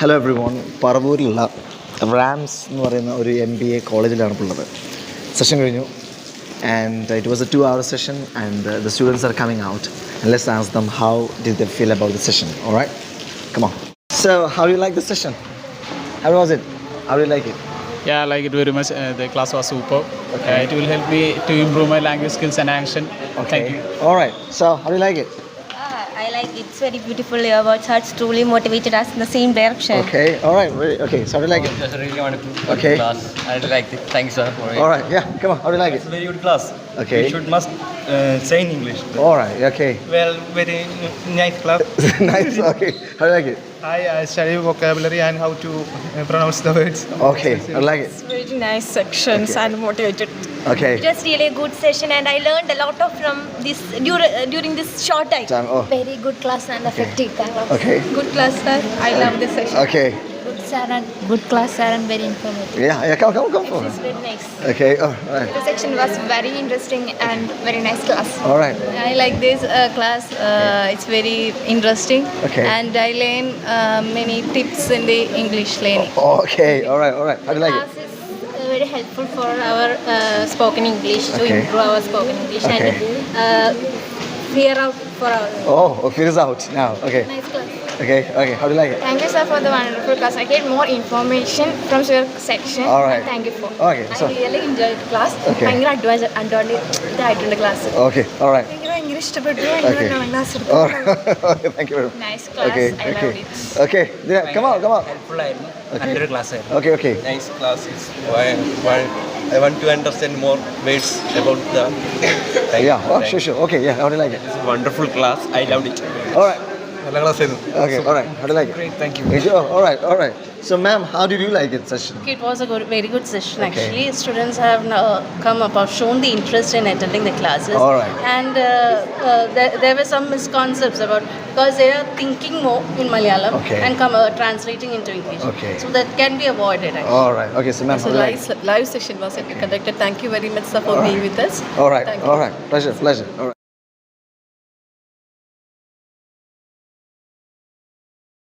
Hello everyone പറവൂരിലുള്ള rams എന്ന് പറയുന്ന ഒരു എം ബി എ കോളേജിലാണ് ഉള്ളത് സെഷൻ കഴിഞ്ഞു and it was a two hour session and the students are coming out and let's ask them how did they feel about the session alright right on so how you like the session how was it how you like it Yeah, I like it very much. Uh, the class was super. Uh, it will help me to improve my language skills and action. Okay. Thank you. All right. so how do you like it? I like it's very beautiful. Your words are truly motivated us in the same direction. Okay, alright, very, okay, so how do you like it? That's a really wonderful Okay. class. I really like it. Thanks, sir. For it. Alright, yeah, come on, how do you like It's it? a very good class. Okay. We should must uh, say in English. Alright, okay. Well, very nice class. nice, okay, how do you like it? I uh, study vocabulary and how to uh, pronounce the words. Okay, I do you like it? Very nice sections Okay. and motivated. Okay. It was really a good session, and I learned a lot of from this during, uh, during this short time. Time, oh, Very good class and effective. okay, Good class, sir. I love this session. okay. Good sir and good class sir and very informative. Yeah, yeah, come, come, come It forward. was very nice. Okay, oh, alright, The section was very interesting and very nice class. alright. I like this uh, class. Uh, it's very interesting. Okay. And I learned uh, many tips in the English learning. Okay, alright, alright. How do you like Class it? is uh, very helpful for our uh, spoken English to Okay. improve our spoken English Okay. and uh, clear out for our Oh, oh, figures out now. Okay, nice class. okay, okay. How do you like it? Thank you, sir, for the wonderful class. I get more information from your section. All right. Thank you for. Okay, I so, really enjoyed class. Okay. ഭയങ്കര advance advantage ഇതായിട്ടുണ്ട് class okay, alright. എനിക്ക് ഭയങ്കര ഇഷ്ടപ്പെട്ടു Okay. ഭയങ്കര class Oh, okay, thank you very much. Nice class Okay, I okay, love it okay. Yeah, come on, come on. Helpful ആയിരുന്നു Okay. നല്ലൊരു class ആയിരുന്നു Okay, okay. nice class. It's why, why I want to understand more words about the. Thank Yeah, you. oh, sure, sure. Okay, yeah, how do you like it? It's a wonderful class. I loved it. Alright, നല്ല Okay, All right. How do you like it? Great. Thank you. All right. All right. So, ma'am, how did you like it session? It was a good, very good session okay. actually. Students have come up, have shown the interest in attending the classes. All right. And uh, uh, there, there, were some misconceptions about because they are thinking more in Malayalam okay. and come uh, translating into English. Okay. So that can be avoided. Actually. All right. Okay. So, ma'am, so live, live session was conducted. Thank you very much sir, for being with us. All right. All right. Pleasure. Pleasure. All right.